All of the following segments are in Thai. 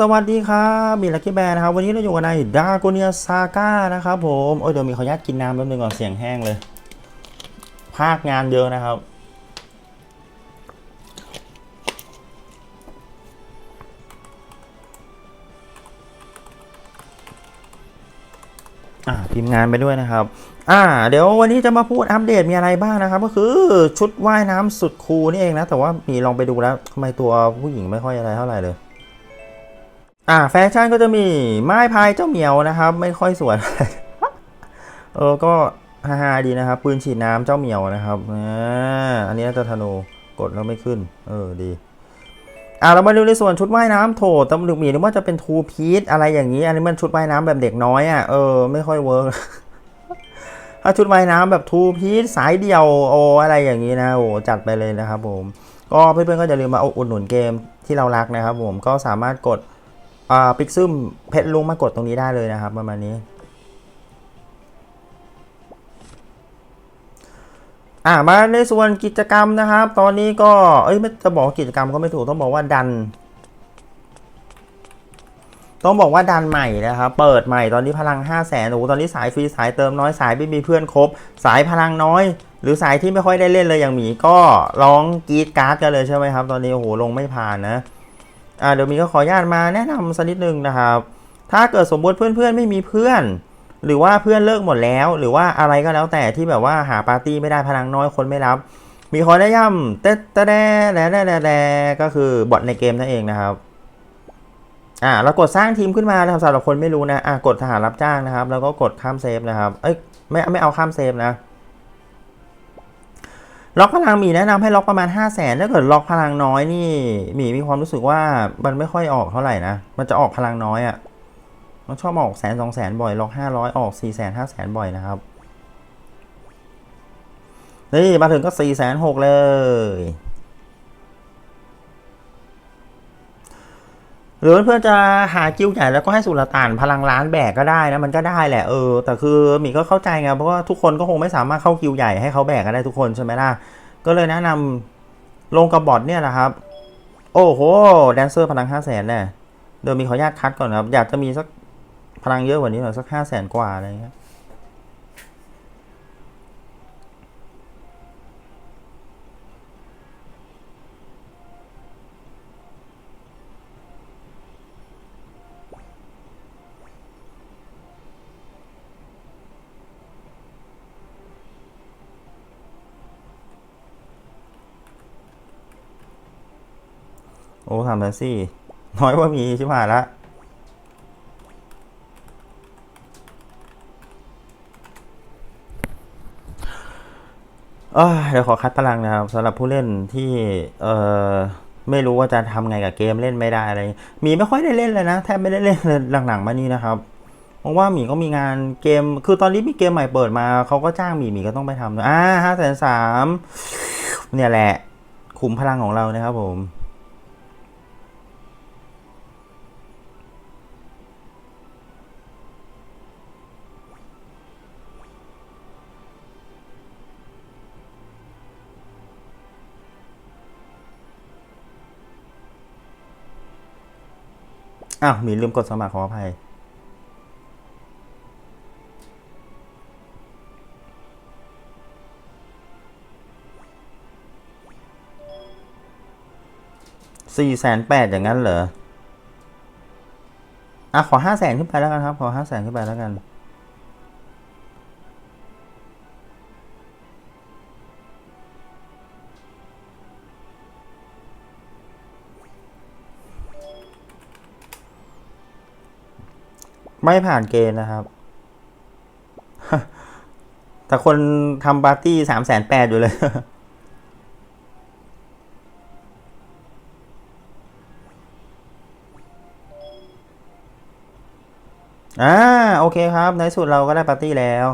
สวัสดีครับมีลั c กี้แบร์นะครับ วันนี้เราอยู่กันในดาโกเนียซาก้านะครับผมโอ้ยเดี๋ยวมีขออนุญาตกินน้ำแป๊บนึงก่อนเสียงแห้งเลย ภาคงานเยอะนะครับ อ่าทีมงานไปด้วยนะครับ อ่า เดี๋ยววันนี้จะมาพูดอัปเดตมีอะไรบ้างนะครับ ก็คือชุดว่ายน้ำสุดคูลนี่เองนะ แต่ว่ามีลองไปดูแล้วทำไมตัวผู้หญิงไม่ค่อยอะไรเท่าไหร่เลย อ่าแฟชั่นก็จะมีไม้พายเจ้าเหมียวนะครับ ไม่ค่อยสวยเออก็ฮาๆดีนะครับ ปืนฉีดน้ำเจ้าเหมียวนะครับอันนี้น่าจะธนูกดแล้วไม่ขึ้น เออดีอ่าเรามาดูในส่วนชุดว่ายน้ำโถตำลึกหมีนึกว่าจะเป็นทูพีซอะไรอย่างนี้ อันนี้มันชุดว่ายน้ำแบบเด็กน้อยอะเออไม่ค่อยเวิร์กถ้าชุดว่ายน้ำแบบทูพีซสายเดียวโออะไรอย่างนี้นะโอ้จัดไปเลยนะครับผม ก็เพื่อนๆก็อย่าลืมมาอุดหนุนเกมที่เรารักนะครับผมก็สามารถกด อ่าปิกซึมเพชรลุงมากดตรงนี้ได้เลยนะครับประมาณนี้ อ่ามาในส่วนกิจกรรมนะครับ ตอนนี้ก็เอ้ยไม่จะบอกกิจกรรมก็ไม่ถูกต้องบอกว่าดัน ต้องบอกว่าดันใหม่นะครับเปิดใหม่ตอนนี้พลัง5 0 0แสนโอ้โหตอนนี้สายฟรีสายเติมน้อยสายไม่มีเพื่อนครบ สายพลังน้อย หรือสายที่ไม่ค่อยได้เล่นเลยอย่างหมีก็ร้องกีดการ์ดกันเลยใช่ไหมครับ ตอนนี้โอ้โหลงไม่ผ่านนะ อ่าเดี๋ยวมีก็ขออนุญาตมาแนะนำสักนิดนึงนะครับ ถ้าเกิดสมมติเพื่อนๆไม่มีเพื่อน หรือว่าเพื่อนเลิกหมดแล้ว หรือว่าอะไรก็แล้วแต่ที่แบบว่าหาปาร์ตี้ไม่ได้พลังน้อยคนไม่รับ มีคอได้ย่ำเต๊ะเต๊ะแด่แด่แด่แด่ก็คือบอทในเกมนั่นเองนะครับอ่าเรากดสร้างทีมขึ้นมานะครับสำหรับคนไม่รู้นะอ่ากดทหารรับจ้างนะครับ แล้วก็กดข้ามเซฟนะครับเอ้ยไม่ไม่เอาข้ามเซฟนะ ล็อกพลังหมีแนะนำให้ล็อกประมาณ 5 0 0แสนถ้าเกิดล็อกพลังน้อยนี่หมีมีความรู้สึกว่ามันไม่ค่อยออกเท่าไหร่นะ มันจะออกพลังน้อยอะ่ะ มันชอบออกแสนสองแสนบ่อย ล็อกห้าร้อยออกสี่แสนห้าแสนบ่อยนะครับ นี่มาถึงก็สี่แสนหกเลย หรือเพื่อนจะหากิ้วใหญ่แล้วก็ให้สุลต่านพลังล้านแบกก็ได้นะมันก็ได้แหละเออแต่คือหมีก็เข้าใจไงเพราะว่าทุกคนก็คงไม่สามารถเข้ากิ้วใหญ่ให้เขาแบกกันได้ทุกคนใช่ไหมล่ะก็เลยแนะนำลงกระบอดเนี่ยแหละครับ โอ้โหแดนเซอร์พลังห้าแสนเนี่ยเดี๋ยวมีขออนุญาตคัดก่อนครับ อยากจะมีสักพลังเยอะกว่านี้หน่อยสักห้าแสนกว่าอะไรเงี้ย โอ้ทำแล้วสิน้อยกว่ามีชิบหายละเดี๋ยวขอคัดพลังนะครับสำหรับผู้เล่นที่เอ่อไม่รู้ว่าจะทำไงกับเกมเล่นไม่ได้อะไร มีไม่ค่อยได้เล่นเลยนะแทบไม่ได้เล่นเลยหลังๆมานี้นะครับ เพราะว่าหมีก็มีงานเกม คือตอนนี้มีเกมใหม่เปิดมาเขาก็จ้างหมีหมีก็ต้องไปทำนะอ่าห้าแสนสามเนี่ยแหละ ขุมพลังของเรานะครับผม อ้าวมีลืมกดสมัครขออภัยสี่แสนแปดอย่างนั้นเหรออะขอห้าแสนขึ้นไปแล้วกันครับ ขอห้าแสนขึ้นไปแล้วกัน ไม่ผ่านเกณฑ์นะครับ แต่คนทำปาร์ตี้สามแสนแปดอยู่เลย อ่า โอเคครับ ในสุดเราก็ได้ปาร์ตี้แล้ว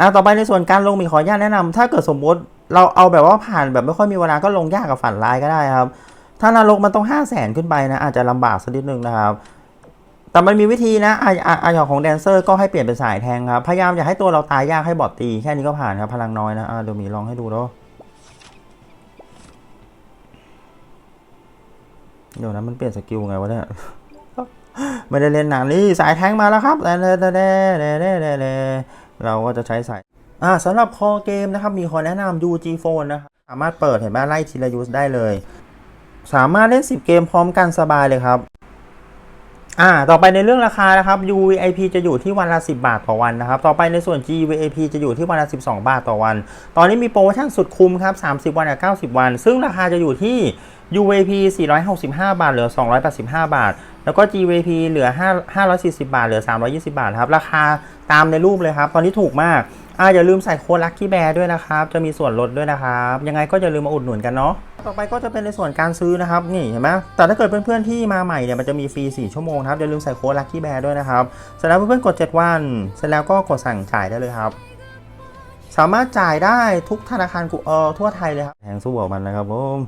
อ่าต่อไปในส่วนการลงมีขออนุญาตแนะนำถ้าเกิดสมมติเราเอาแบบว่าผ่านแบบไม่ค่อยมีเวลาก็ลงยากกับฝันร้ายก็ได้ครับ ถ้านรกมันต้องห้าแสนขึ้นไปนะ อาจจะลำบากสักนิดนึงนะครับ แต่มันมีวิธีนะอาอาอาอย่างของแดนเซอร์ก็ให้เปลี่ยนเป็นสายแทงครับ พยายามอย่าให้ตัวเราตายยากให้บอดตี แค่นี้ก็ผ่านครับ พลังน้อยนะเดี๋ยวมีลองให้ดูแล้วเดี๋ยวนะมันเปลี่ยนสกิลไงวะเนี่ยไม่ได้เล่นหนานนี่สายแทงมาแล้วครับเด้เด้เด้เด้เดเด้เด้เราก็จะใช้สายอ่าสำหรับคอเกมนะครับ มีขอแนะนำ UG Phone นะครับสามารถเปิดเห็นไหมไล่ทีละยูสได้เลย สามารถเล่น 10 เกมพร้อมกันสบายเลยครับ อ่า ต่อไปในเรื่องราคานะครับ UVIP จะอยู่ที่วันละ 10 บาทต่อวันนะครับ ต่อไปในส่วน GVIP จะอยู่ที่วันละ 12 บาทต่อวัน ตอนนี้มีโปรโมชั่นสุดคุ้มครับ 30 วันกับ 90 วัน ซึ่งราคาจะอยู่ที่ UVP 465 บาท เหลือ 285 บาท แล้วก็ GVP เหลือ 5 540 บาท เหลือ 320 บาทครับ ราคาตามในรูปเลยครับ ตอนนี้ถูกมากอ่าอย่าลืมใส่โค้ดลัคกี้แบร์ด้วยนะครับ จะมีส่วนลดด้วยนะครับ ยังไงก็อย่าลืมมาอุดหนุนกันเนาะ ต่อไปก็จะเป็นในส่วนการซื้อนะครับนี่เห็นไหมแต่ถ้าเกิดเพื่อนๆที่มาใหม่เนี่ยมันจะมีฟรี 4 ชั่วโมงครับอย่าลืมใส่โค้ดลัคกี้แบร์ด้วยนะครับเสร็จแล้วเพื่อนๆกด 7 วัน เสร็จแล้วก็กดสั่งจ่ายได้เลยครับ สามารถจ่ายได้ทุกธนาคารกูเออทั่วไทยเลยครับแทงสู้บอกมันนะครับผม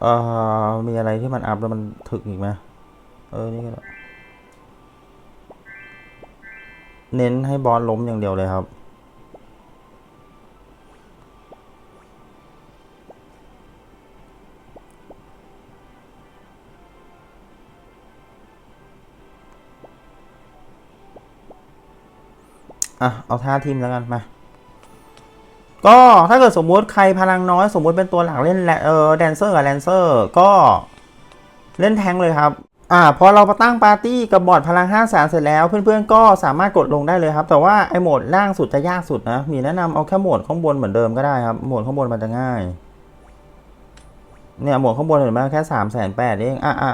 เอ่อมีอะไรที่มันอัพแล้วมันถึกอีกไหมเออนี่ก็เน้นให้บอสล้มอย่างเดียวเลยครับ อะ เอาท่าทีมแล้วกันมา ก็ถ้าเกิดสมมุติใครพลังน้อย สมมุติเป็นตัวหลักเล่นแลเออแดนเซอร์กับแลนเซอร์ก็เล่นแทงเลยครับ อ่า พอเรามาตั้งปาร์ตี้กับบอร์ดพลัง5 0 0 0เสร็จแล้ว เพื่อนๆก็สามารถกดลงได้เลยครับ แต่ว่าไอโหมดล่างสุดจะยากสุดนะ มีแนะนำเอาแค่โหมดข้างบนเหมือนเดิมก็ได้ครับโหมดข้างบนมันจะง่าย เนี่ยโหมดข้างบนเห็นไหมแค่สามแสนแปดเองอะอะ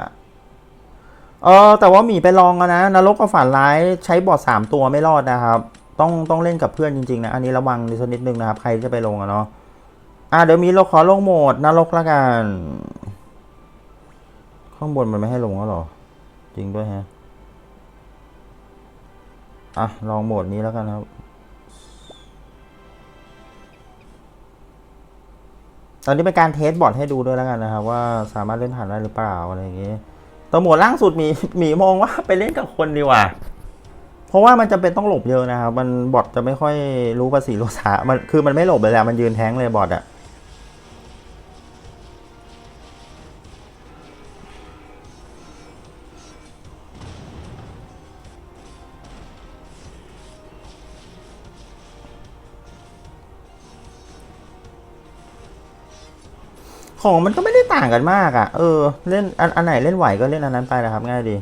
เออแต่ว่าหมีไปลองกันนะนรกกับฝันร้ายใช้บอร์ดสามตัวไม่รอดนะครับ ต้องต้องเล่นกับเพื่อนจริงๆนะ อันนี้ระวังนิดนิดนึงนะครับ ใครจะไปลงอะเนาะอะเดี๋ยวมีเราขอลงโหมดนรกละกัน ข้างบนมันไม่ให้ลงแล้วหรอ จริงด้วยฮะ อะ ลองโหมดนี้แล้วกันครับตอนนี้เป็นการเทสบอร์ดให้ดูด้วยแล้วกันนะครับ ว่าสามารถเล่นผ่านได้หรือเปล่าอะไรอย่างงี้ตัวโหมดล่างสุดมีมีมองว่าไปเล่นกับคนดีกว่า เพราะว่ามันจำเป็นต้องหลบเยอะนะครับ มันบอทจะไม่ค่อยรู้ภาษีโลสามันคือมันไม่หลบเลยแหละมันยืนแท้งเลยบอทอะของมันก็ไม่ได้ต่างกันมากอะ่ะ เออ เล่นอันอันไหนเล่นไหวก็เล่นอันนั้นไปนะครับ ง่ายดี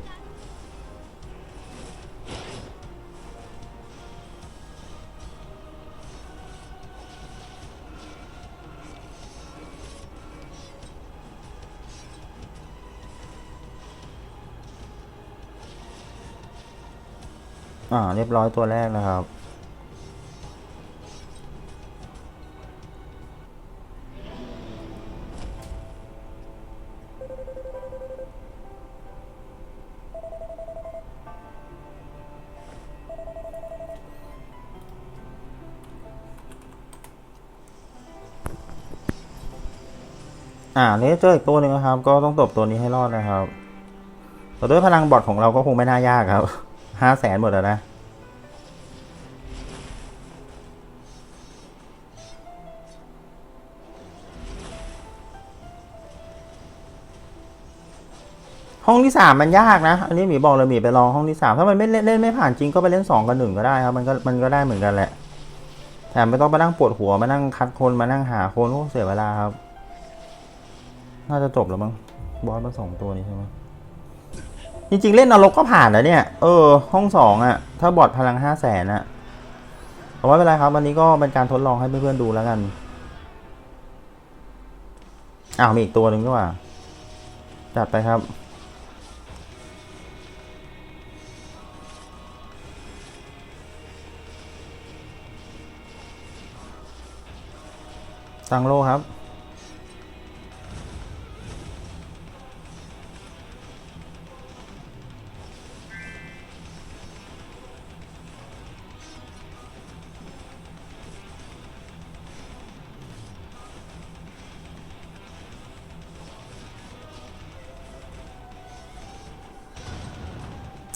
อ่า เรียบร้อยตัวแรกนะครับ อ่านี้เจออีกตัวหนึ่งนะครับ ก็ต้องตบตัวนี้ให้รอดนะครับแต่ด้วยพลังบอทของเราก็คงไม่น่ายากครับ ห้าแสนหมดแล้วนะ ห้องที่สามมันยากนะ อันนี้หมีบอกเลยหมีไปลองห้องที่สามถ้ามันไม่เล่นเล่นไม่ผ่านจริงก็ไปเล่นสองกับหนึ่งก็ได้ครับ มันก็มันก็ได้เหมือนกันแหละ แต่ไม่ต้องมานั่งปวดหัวมานั่งคัดคนมานั่งหาคนโอ้เสียเวลาครับ น่าจะจบแล้วมั้งบอสมาสองตัวนี้ใช่ไหม จริงๆ เล่นนรกก็ผ่านแล้วเนี่ย เออ ห้องสองอะถ้าบอดพลังห้าแสนอะแต่ว่าเป็นไรครับวันนี้ก็เป็นการทดลองให้เพื่อนๆดูแล้วกัน อ้าว มีอีกตัวหนึ่งด้วยว่า จัดไปครับ ตังโลครับ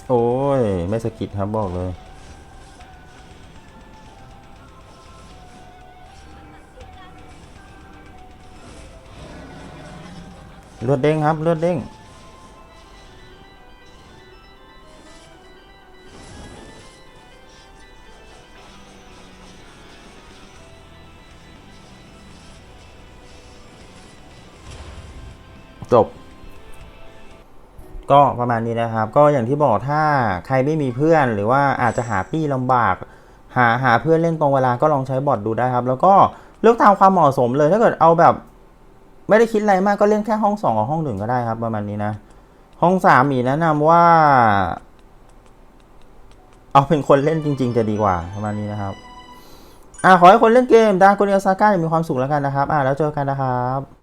โอ้ย ไม่สะกิดครับบอกเลย เลือดเด้งครับ เลือดเด้งจบ ก็ประมาณนี้นะครับ ก็อย่างที่บอกถ้าใครไม่มีเพื่อน หรือว่าอาจจะหาปี้ลำบาก หาหาเพื่อนเล่นตรงเวลาก็ลองใช้บอทดูได้ครับ แล้วก็เลือกตามความเหมาะสมเลยถ้าเกิดเอาแบบ ไม่ได้คิดอะไรมากก็เล่นแค่ห้องสองกับห้องหนึ่งก็ได้ครับ ประมาณนี้นะ ห้องสามมีแนะนำว่า เอาเป็นคนเล่นจริง ๆ จะดีกว่าประมาณนี้นะครับอ่าขอให้คนเล่นเกมดาโกเนียซาก้ามีความสุขแล้วกันนะครับ อ่าแล้วเจอกันนะครับ